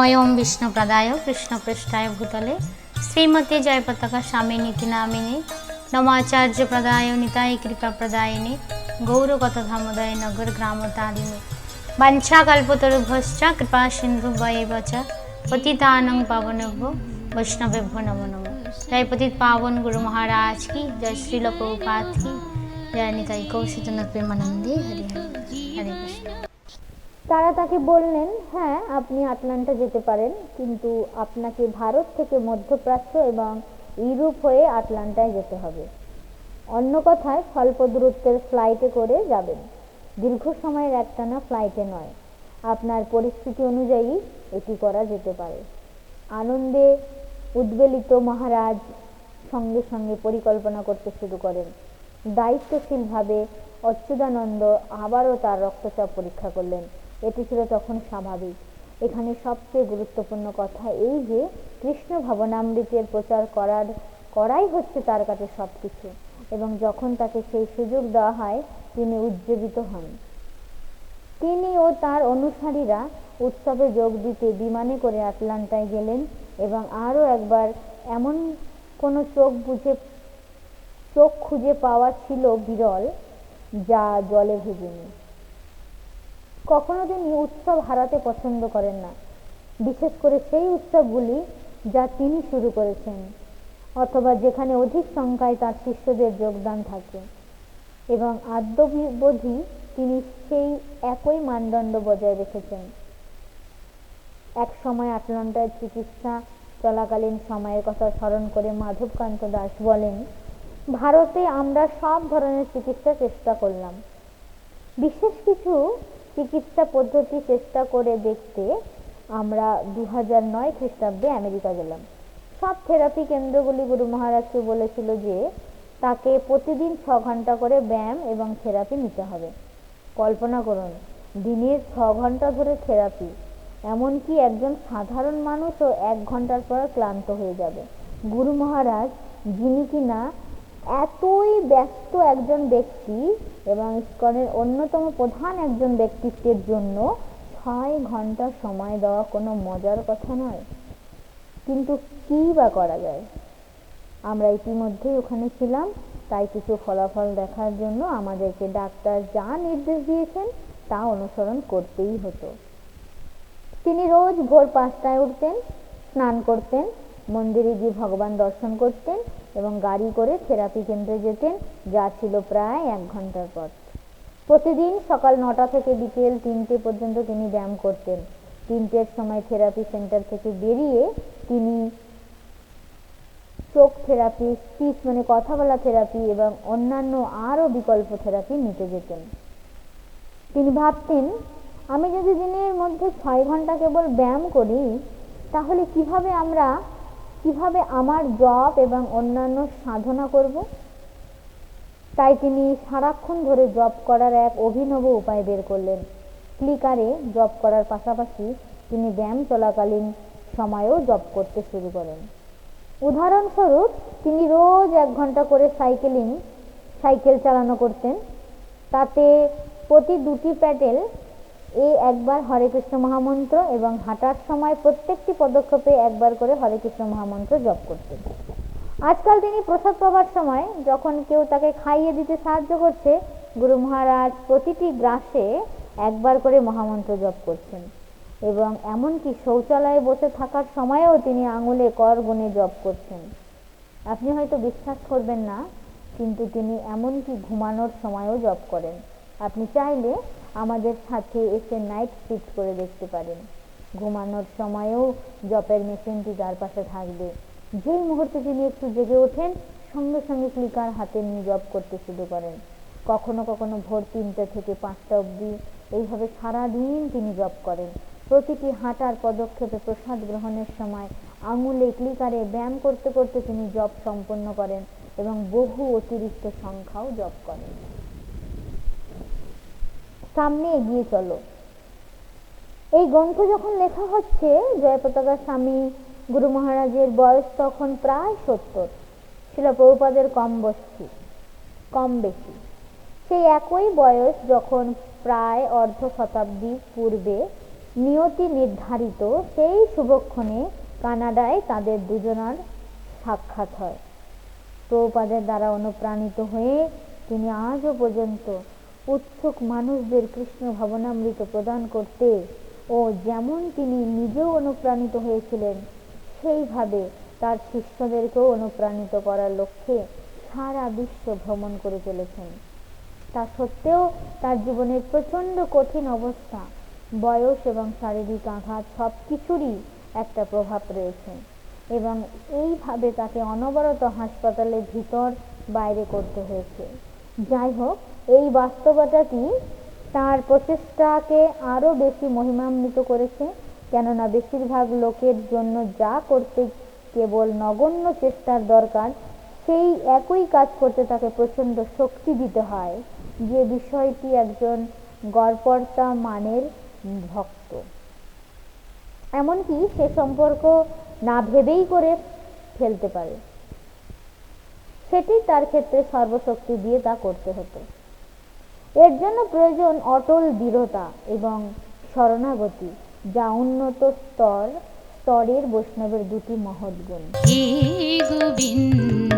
নময়ম বিষ্ণুপ্রদায়, কৃষ্ণপৃষ্ঠায় ভূতলে। শ্রীমতী জয়পতাকা স্বামিনীতি নামিনী নমাচার্য প্রদায় নিতাই কৃপা প্রদায়িনী গৌরগত ধামোদয় নগর গ্রাম তারিণী বাঞ্ছাকল্পতরুভশ্চ কৃপা সিন্ধু বয়েব চ পতিতানং পাবনভ্য, বৈষ্ণবেভ্য নমো নমো। জয় পতিত পাবন গুরু মহারাজ কি, জয় শ্রীল প্রভুপাত জয় নিতাই কৌশিতনাথ প্রেমানন্দে, হরি হরি। হরে কৃষ্ণ। তারা তাকে বললেন হ্যাঁ আপনি আটলান্টা যেতে পারেন, কিন্তু আপনাকে ভারত থেকে মধ্যপ্রাচ্য এবং ইউরোপ হয়ে আটলান্টায় যেতে হবে। অন্য কথায়, স্বল্প দূরত্বের ফ্লাইটে করে যাবেন। দীর্ঘ সময়ের একটানা ফ্লাইটে নয়। আপনার পরিস্থিতি অনুযায়ী এটি করা যেতে পারে। আনন্দে উদ্বেলিত মহারাজ সঙ্গে সঙ্গে পরিকল্পনা করতে শুরু করেন। দায়িত্বশীলভাবে অচ্যুতানন্দ আবারও তার রক্তচাপ পরীক্ষা করলেন। এটি ছিল তখন স্বাভাবিক। এখানে সবচেয়ে গুরুত্বপূর্ণ কথা এই যে, কৃষ্ণ ভাবনামৃতের প্রচার করার, করাই হচ্ছে তার কাছে সব কিছু এবং যখন তাকে সেই সুযোগ দেওয়া হয়, তিনি উজ্জীবিত হন। তিনি ও তার অনুসারীরা উৎসবে যোগ দিতে বিমানে করে আটলান্টায় গেলেন এবং আরও একবার এমন কোনো চোখ বুঝে, চোখ খুঁজে পাওয়া ছিল বিরল, যা জলে ভেজেনি। কখনো তিনি উৎসব হারাতে পছন্দ করেন না। বিশেষ করে সেই উৎসবগুলি যা তিনি শুরু করেছেন, অথবা যেখানে অধিক সংখ্যায় তার শিষ্যদের যোগদান থাকে। এবং আদ্যবধি তিনি সেই একই মানদণ্ড বজায় রেখেছেন। এক সময় আটলান্টায় চিকিৎসা চলাকালীন সময়ের কথা স্মরণ করে মাধবকান্ত দাস বলেন, ভারতে আমরা সব ধরনের চিকিৎসা চেষ্টা করলাম। বিশেষ কিছু চিকিৎসা পদ্ধতি চেষ্টা করে দেখতে আমরা দু হাজার নয় খ্রিস্টাব্দে আমেরিকা গেলাম। সব থেরাপি কেন্দ্রগুলি গুরু মহারাজকে বলেছিল যে, তাকে প্রতিদিন ছ ঘণ্টা করে ব্যায়াম এবং থেরাপি নিতে হবে। কল্পনা করুন, দিনের ছ ঘণ্টা ধরে থেরাপি এমনকি একজন সাধারণ মানুষও এক ঘণ্টার পর ক্লান্ত হয়ে যাবে। গুরু মহারাজ, যিনি কিনা এতই ব্যস্ত একজন ব্যক্তি এবং ইস্কনের অন্যতম প্রধান একজন ব্যক্তিত্বের জন্য ছয় ঘণ্টা সময় দেওয়া কোনো মজার কথা নয়। কিন্তু কী বা করা যায়? আমরা ইতিমধ্যেই ওখানে ছিলাম, তাই কিছু ফলাফল দেখার জন্য আমাদেরকে ডাক্তার যা নির্দেশ দিয়েছেন তা অনুসরণ করতেই হতো। তিনি রোজ ভোর পাঁচটায় উঠতেন, স্নান করতেন মন্দিরে গিয়ে ভগবান দর্শন করতেন এবং গাড়ি করে থেরাপি কেন্দ্রে যেতেন, যা ছিল প্রায় এক ঘণ্টার পথ। প্রতিদিন সকাল নটা থেকে বিকেল তিনটে পর্যন্ত তিনি ব্যায়াম করতেন। তিনটের সময় থেরাপি সেন্টার থেকে বেরিয়ে তিনি চোখ থেরাপি, স্পিচ মানে কথা বলা থেরাপি এবং অন্যান্য আরও বিকল্প থেরাপি নিতে যেতেন। তিনি ভাবতেন, আমি যদি দিনের মধ্যে ছয় ঘণ্টা কেবল ব্যায়াম করি, তাহলে কীভাবে আমরা কীভাবে আমার জব এবং অন্যান্য সাধনা করব? তাই তিনি সারাক্ষণ ধরে জব করার এক অভিনব উপায় বের করলেন। ক্লিকারে জব করার পাশাপাশি তিনি ব্যায়াম চলাকালীন সময়েও জব করতে শুরু করেন। উদাহরণস্বরূপ, তিনি রোজ এক ঘণ্টা করে সাইকেলিং, সাইকেল চালানো করতেন। তাতে প্রতি দুটি প্যাডেল এ একবার হরে কৃষ্ণ মহামন্ত্র এবং হাঁটার সময় প্রত্যেকটি পদক্ষেপে একবার করে হরে কৃষ্ণ মহামন্ত্র জপ করতেন আজকাল তিনি প্রসাদ পাবার সময় যখন কেউ তাকে খাইয়ে দিতে সাহায্য করছে, গুরু মহারাজ প্রতিটি গ্রাসে একবার করে মহামন্ত্র জপ করছেন এবং এমনকি শৌচালয়ে বসে থাকার সময়েও তিনি আঙুলে কর গুনে জপ করছেন। আপনি হয়তো বিশ্বাস করবেন না, কিন্তু তিনি এমনকি ঘুমানোর সময়ও জপ করেন। আপনি চাইলে আমাদের সাথে এসে নাইট শিফট করে দেখতে পারেন। ঘুমানোর সময়েও জপের মেশিনটি তার পাশে থাকবে। যেই মুহূর্তে তিনি একটু জেগে ওঠেন, সঙ্গে সঙ্গে ক্লিকার হাতে নিয়ে জপ করতে শুরু করেন। কখনো কখনো ভোর তিনটে থেকে পাঁচটা অবধি এইভাবে সারাদিন তিনি জপ করেন। প্রতিটি হাঁটার পদক্ষেপে প্রসাদ গ্রহণের সময় আঙুলে ক্লিকারে ব্যায়াম করতে করতে তিনি জপ সম্পন্ন করেন এবং বহু অতিরিক্ত সংখ্যাও জপ করেন। সামনে এগিয়ে চলো। এই গ্রন্থ যখন লেখা হচ্ছে জয়পতাকা স্বামী গুরু মহারাজের বয়স তখন প্রায় সত্তর। ছিল প্রভুপাদের কম বয়সী, কম বেশি। সেই একই বয়স যখন প্রায় অর্ধ শতাব্দী পূর্বে নিয়তি নির্ধারিত, সেই শুভক্ষণে কানাডায় তাদের দুজনার সাক্ষাৎ হয়। প্রভুপাদের দ্বারা অনুপ্রাণিত হয়ে তিনি আজও পর্যন্ত উৎসুক মানুষদের কৃষ্ণ ভাবনামৃত প্রদান করতে ও যেমন তিনি নিজেও অনুপ্রাণিত হয়েছিলেন, সেইভাবে তার শিষ্যদেরকেও অনুপ্রাণিত করার লক্ষ্যে সারা বিশ্ব ভ্রমণ করে চলেছেন। তা সত্ত্বেও তার জীবনের প্রচণ্ড কঠিন অবস্থা, বয়স এবং শারীরিক আঘাত সব কিছুরই একটা প্রভাব রয়েছে এবং এইভাবে তাকে অনবরত হাসপাতালের ভিতর বাইরে করতে হয়েছে। যাই হোক এই বাস্তবতাটি তার প্রচেষ্টাকে আরও বেশি মহিমান্বিত করেছে, কেননা বেশিরভাগ লোকের জন্য যা করতে কেবল নগণ্য চেষ্টার দরকার, সেই একই কাজ করতে তাকে প্রচণ্ড শক্তি দিতে হয়। যে বিষয়টি একজন গড়পড়তা মানের ভক্ত। এমনকি সে সম্পর্ক না ভেবেই করে ফেলতে পারে। সেটি তার ক্ষেত্রে সর্বশক্তি দিয়ে তা করতে হতো। এর জন্য প্রয়োজন অটল দৃঢ়তা এবং শরণাগতি, যা উন্নত স্তর, স্তরের বৈষ্ণবের দুটি মহৎ গুণ। গোবিন্দ